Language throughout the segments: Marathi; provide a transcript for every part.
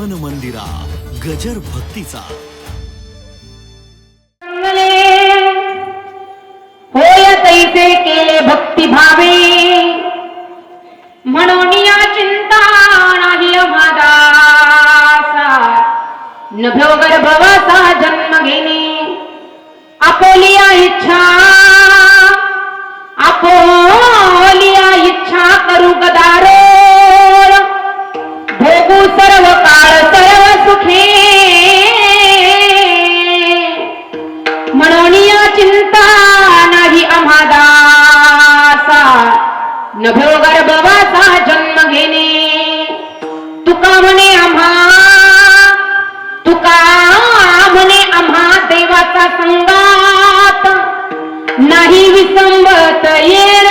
मन मंदिरा गजर भक्तीचा. होय तैसे केले भक्ती भावे. नाही विसंबत येर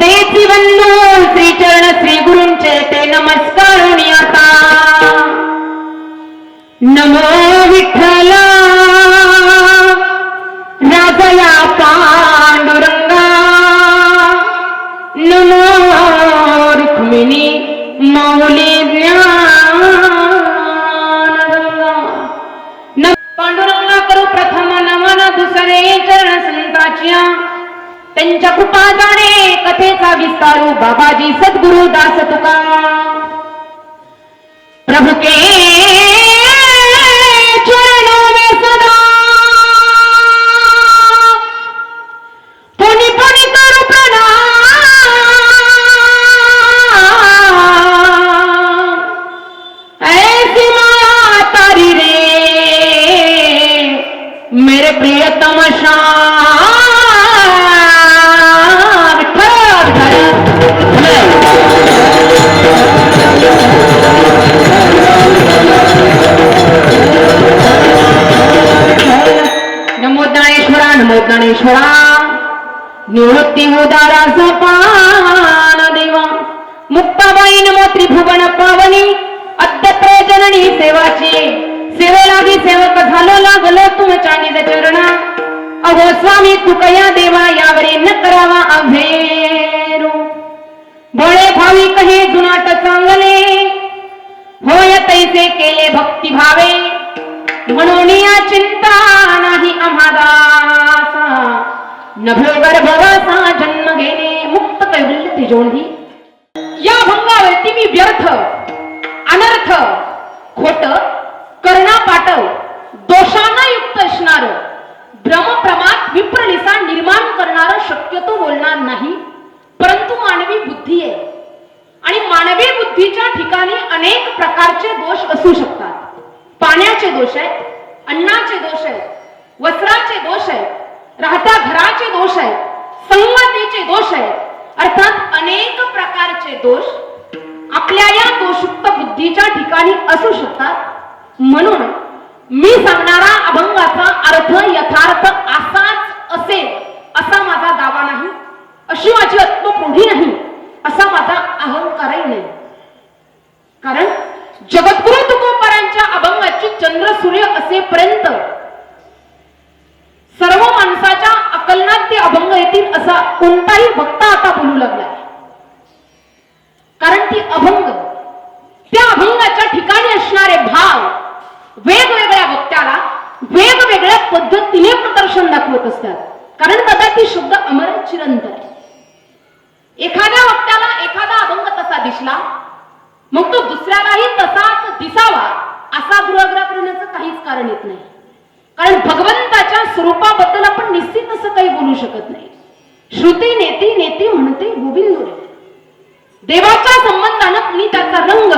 తేచి వన్ను శ్రీ చరణ శ్రీ గురుం చేతే నమస్కారుణ్యత నమో విఠల రాజయ పాండురంగ నమో రుక్మిణి మౌలి జ్ఞాన का विस्तारू? बाबाजी सद्गुरु दास तुका। प्रभु के ज्ञानेश्वरा ज्ञानेश्वरा निवृत्ती उदारा सपान देवा. मुक्ताबाई नमो त्रिभुवन पावनी. अद्यत्र जननी सेवाची. सेवेलागी सेवक झालो लागलो तुमच्या निज चरणा. अहो स्वामी तुकया देवा यावरी न करावा अभेरू. भोळे भाविक हे जुनाट चांगले. होय तैसे केले भक्ती भावे म्हणून या चिंता नाही आम्हाला नभो जन्म घेणे मुक्त कैवल्य त्रिजोंडी या भंगावरती मी व्यर्थ अनर्थ खोट करणा पाटव दोषांना युक्त असणार. भ्रमप्रमात विप्रलिसा निर्माण करणार शक्यतो बोलणार नाही. परंतु मानवी बुद्धी आहे. आणि मानवी बुद्धीच्या ठिकाणी अनेक प्रकारचे दोष असू शकतात. पाण्याचे दोष आहेत अन्नाचे दोष आहेत वस्त्राचे दोष आहेत राहत्या घराचे दोष आहेत संगतीचे दोष आहेत. अर्थात अनेक प्रकारचे दोष आपल्या या दोषयुक्त बुद्धीच्या ठिकाणी असू शकतात. म्हणून मी सांगणारा अभंगाचा अर्थ यथार्थ असाच असेल असा माझा दावा नाही. अशी माझी आत्मप्रौढी नाही असा माझा अहंकारही नाही. कारण जगद्गुरु तुकोबारांच्या अभंगाची चंद्र सूर्य असेपर्यंत सर्व माणसाच्या अकलनात ते अभंग येतील असा कोणताही वक्ता आता बोलू लागलाय. कारण ती अभंग त्या अभंगाच्या ठिकाणी असणारे भाव वेगवेगळ्या वक्त्याला वेगवेगळ्या पद्धतीने प्रदर्शन दाखवत असतात. कारण कदाचित शब्द अमर चिरंतर एखाद्या वक्त्याला एखादा अभंग तसा दिसला मग तो दुसऱ्यालाही तसाच दिसावा असा गृहग्रह करण्याचं काहीच कारण येत नाही. कारण भगवंताच्या स्वरूपाबद्दल आपण निश्चित असं काही बोलू शकत नाही. श्रुती नेती नेती म्हणते गोविंद देवाच्या संबंधानं कुणी त्याचा रंग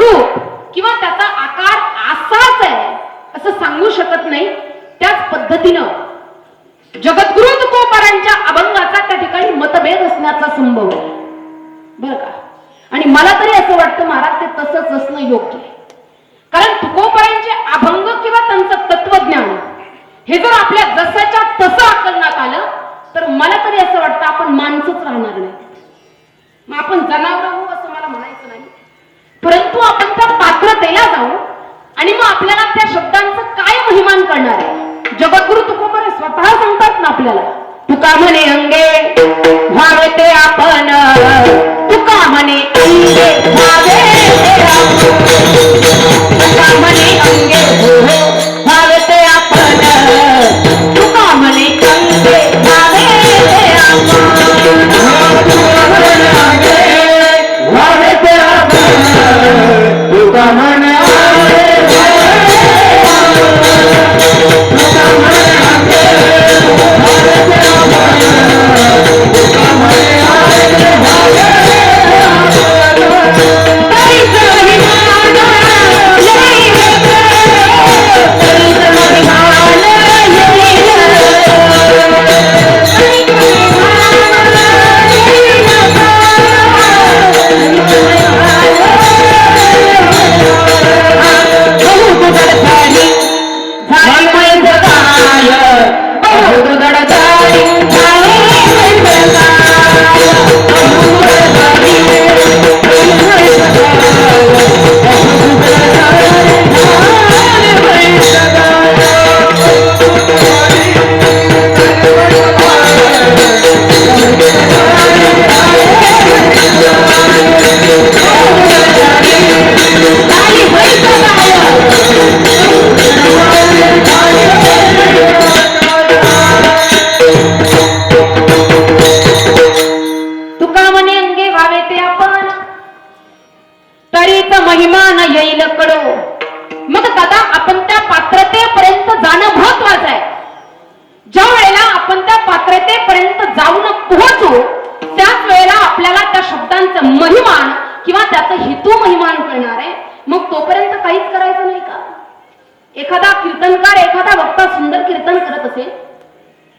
रूप किंवा त्याचा आकार असाच आहे असं सांगू शकत नाही त्याच पद्धतीनं. जगद्गुरु तुकोपारांच्या अभंगाचा त्या ठिकाणी मतभेद असण्याचा संभव आहे. बरं का? आणि मला तरी असं वाटतं महाराज ते तसंच असणं योग्य आहे. कारण तुकोबरायांचे अभंग किंवा त्यांचं तत्वज्ञान हे जर आपल्या जसाच्या तसं आकलनात आलं तर मला तरी असं वाटतं आपण माणसंच राहणार नाही. मग आपण जनावर आहोत असं मला म्हणायचं नाही. परंतु आपण त्या पात्रतेला जाऊ आणि मग आपल्याला त्या शब्दांचं काय महिमान करणार आहे? जगद्गुरु तुकोबर स्वतः सांगतात ना आपल्याला तुका म्हणे अंगे व्हावे ते आपण. तुका म्हणे अंगे व्हावे ते आपण. तुका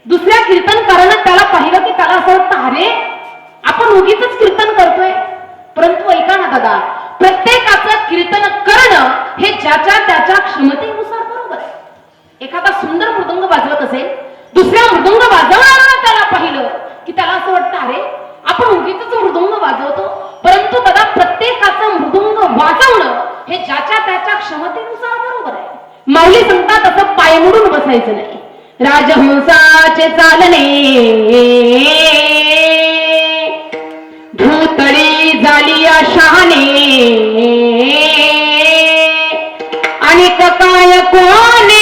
दुसऱ्या कीर्तनकारानं त्याला पाहिलं की त्याला असं वाटतं अरे आपण उगीच कीर्तन करतोय. परंतु ऐका ना दादा प्रत्येकाचं कीर्तन करणं हे ज्याच्या त्याच्या क्षमतेनुसार बरोबर आहे. एखादा सुंदर मृदंग वाजवत असेल दुसऱ्या मृदंग वाजवणाऱ्यानं त्याला पाहिलं की त्याला असं वाटतं अरे आपण उगीच मृदंग वाजवतो. परंतु दादा प्रत्येकाचं मृदंग वाजवणं हे ज्याच्या त्याच्या क्षमतेनुसार बरोबर आहे. माऊली सांगतात असं पायमुडून बसायचं नाही. राजहंसाचे चालणे. धूतळी झाली शहाणे. आणि काय कोणे.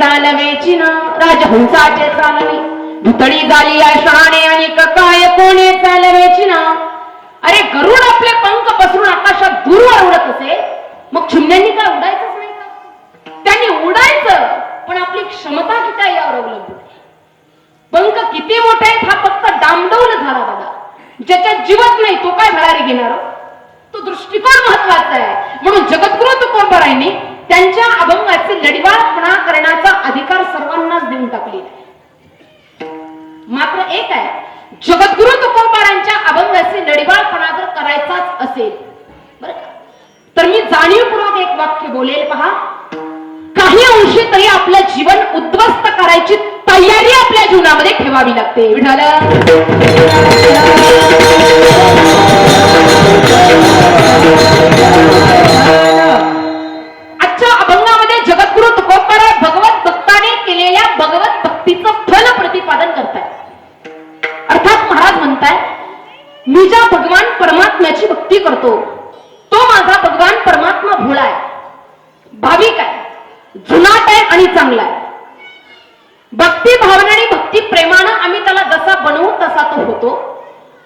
चालवेची ना राजहंसाचे चालणे. धुतळी झाली शहाणे आणि काय कोणे चालवेची ना. अरे गरुड आपले पंख पसरून आकाशात दूरवर उडत असे मग चिमण्यांनी काय उडायचंच नाही का त्यांनी उडायचं पण आपली क्षमता किती आहे यावर अवलंबून आहे. पंख किती मोठा आहे हा फक्त डामडौल झाला बघा. ज्याच्यात जीवत नाही तो काय भरारी घेणार? तो दृष्टिकोन महत्त्वाचा आहे. म्हणून जगद्गुरु तुकोबरायांनी त्यांच्या अभंगाचे लढिवाळपणा करण्याचा अधिकार सर्वांनाच देऊन टाकलेला मात्र एक आहे जगद्गुरु तुकोबारांच्या अभंगाचे लढिवाळपणा जर करायचाच असेल बरं तर मी जाणीवपूर्वक एक वाक्य बोलेल पहा. काही अंशी तरी आपलं जीवन उद्ध्वस्त करायची तयारी आपल्या जीवनामध्ये ठेवावी लागते. विठाल आजच्या अभंगामध्ये जगद्गुरु तुकोबराय भगवत भक्ताने केलेल्या भगवत भक्तीचं फल प्रतिपादन करताय अर्थात महाराज म्हणताय मी ज्या भगवान परमात्म्याची भक्ती करतो तो माझा भगवान परमात्मा भोळा आहे भाविक आहे जुनाट आहे आणि चांगला आहे भक्ती भावनेने भक्ती प्रेमानं आम्ही त्याला जसा बनवू तसा तो होतो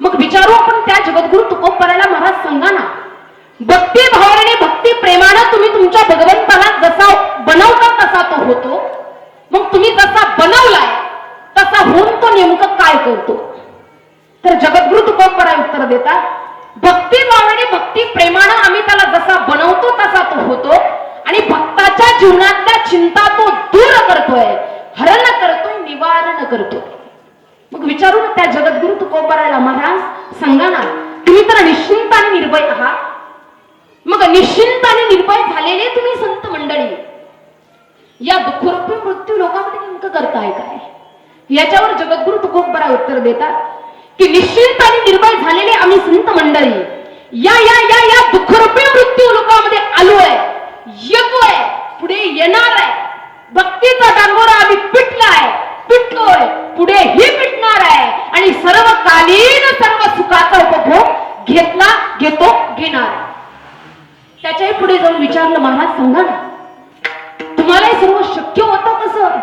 मग विचारू आपण त्या जगद्गुरु तुकोबराला महाराज सांगा ना भक्ती भावनेने भक्ती प्रेमानं तुम्ही तुमच्या भगवंताला जसा बनवता तसा तो होतो मग तुम्ही जसा बनवलाय तसा होऊन तो नेमकं काय करतो तर जगद्गुरु तुकोबरा उत्तर देतात भक्ती भावाने भक्ती प्रेमानं आम्ही त्याला जसा बनवतो तसा तो होतो आणि भक्ताच्या जीवनातल्या चिंता तो दूर करतोय हरण करतोय निवारण करतो मग विचारू ना त्या जगद्गुरु तुकोबरायला महाराज सांगा ना तुम्ही तर निश्चिंत आणि निर्भय आहात. मग निश्चिंत आणि निर्भय झालेले तुम्ही संत मंडळी. या दुःखरूपी मृत्यू लोकांमध्ये नेमकं करताय काय? याच्यावर जगद्गुरु तुकोबरा उत्तर देतात की निश्चिंत आणि निर्भय झालेले आम्ही संत मंडळी. या या या या दुःखरूपी मृत्यू लोकांमध्ये आलोय. येतोय. पुढे येणार आहे भक्तीचा डांगोरा आम्ही पिटलाय. पुढे हे पिटणार आहे आणि सर्व कालीन सर्व सुखाचा उपभोग घेतला घेतो घेणार. त्याच्याही पुढे जाऊन विचारलं महाराज सांगा ना. तुम्हाला हे सर्व शक्य होतं कसं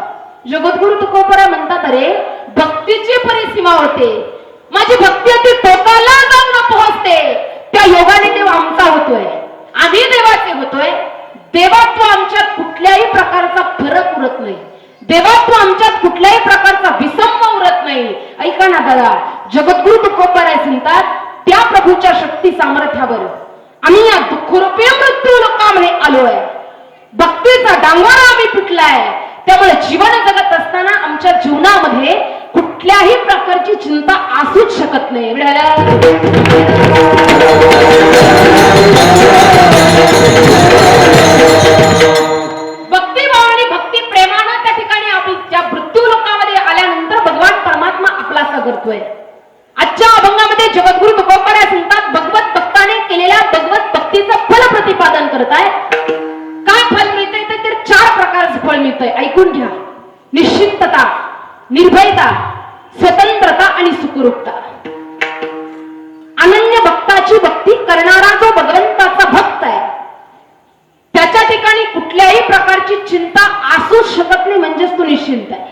जगद्गुरु तुकोपरा म्हणतात अरे भक्तीची परिसीमा होते. माझी भक्ती अगदी टोकाला जाऊन पोहोचते. त्या योगाने देव आमचा होतोय. आम्ही देवाचे होतोय. देवात्व आमच्यात कुठल्याही प्रकारचा फरक उरत नाही. देवात्व आमच्यात कुठल्याही प्रकारचा विसंब उरत नाही. ऐका ना दादा जगद्गुरु तुकोबराय सांगतात त्या प्रभूच्या शक्ती सामर्थ्यावर. आम्ही या दुःखरूपी मृत्यू लोकांमध्ये आलोय. भक्तीचा डांगोरा आम्ही पिटलाय. त्यामुळे जीवन जगत असताना आमच्या जीवनामध्ये कुठल्याही प्रकारची चिंता असूच शकत नाही. भक्ताची भक्ती करणारा जो भगवंताचा भक्त आहे. त्याच्या ठिकाणी कुठल्याही प्रकारची चिंता असूच शकत नाही म्हणजेच तो निश्चिंत आहे.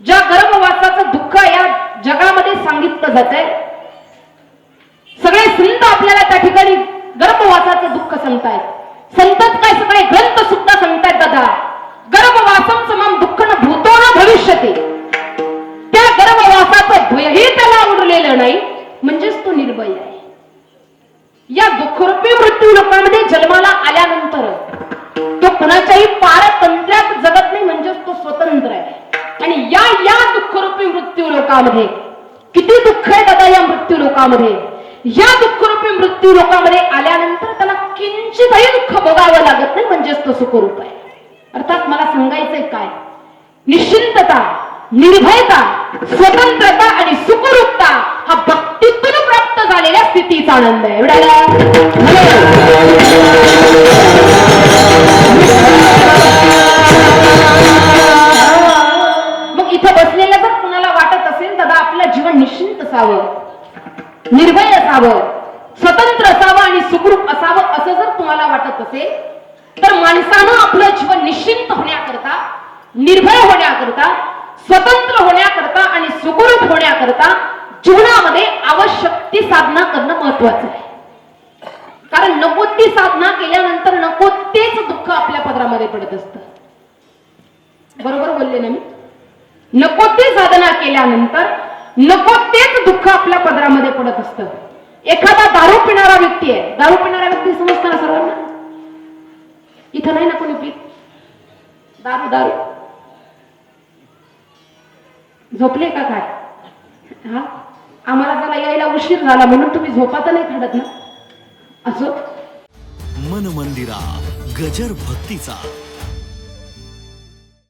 ज्या गर्भवासाचं दुःख या जगामध्ये सांगितलं जात आहे सगळे संत आपल्याला त्या ठिकाणी गर्भवासाचं दुःख सांगतायत. संतत काय सगळे ग्रंथ सुद्धा सांगतायत दादा. गर्भवासम समम दुःख न लोकामध्ये. किती दुःख आहे दादा या मृत्यू लोकामध्ये. या दुःखरूपी मृत्यू लोकांमध्ये आल्यानंतर त्याला किंचितही दुःख भोगावं लागत नाही म्हणजेच तो सुखरूप आहे. अर्थात मला सांगायचंय काय? निश्चिंतता निर्भयता स्वतंत्रता आणि सुखरूपता हा भक्तीतून प्राप्त झालेल्या स्थितीचा आनंद आहे. एवढ्याला? असावं. निर्भय असावं. स्वतंत्र असावं आणि सुखरूप असावं असं जर तुम्हाला वाटत असेल तर माणसानं आपलं जीवन निश्चिंत होण्याकरता निर्भय होण्याकरता स्वतंत्र होण्याकरता आणि सुखरूप होण्याकरता जीवनामध्ये आवश्यक ती साधना करणं महत्वाचं आहे. कारण नको ती साधना केल्यानंतर नको तेच दुःख आपल्या पदरामध्ये पडत असत. बरोबर बोलले ना मी? नको ते साधना केल्यानंतर नको तेच दुःख आपल्या पदरामध्ये पडत असतं. एखादा दारू पिणारा व्यक्ती आहे दारू पिणारा व्यक्ती समजताना सर्वांना? इथं नाही ना कोणी पीत? दारू दारू. झोपले का काय? हा? आम्हाला त्याला यायला उशीर झाला म्हणून तुम्ही झोपा तर नाही काढत ना? असो? मन मंदिरा गजर भक्तीचा.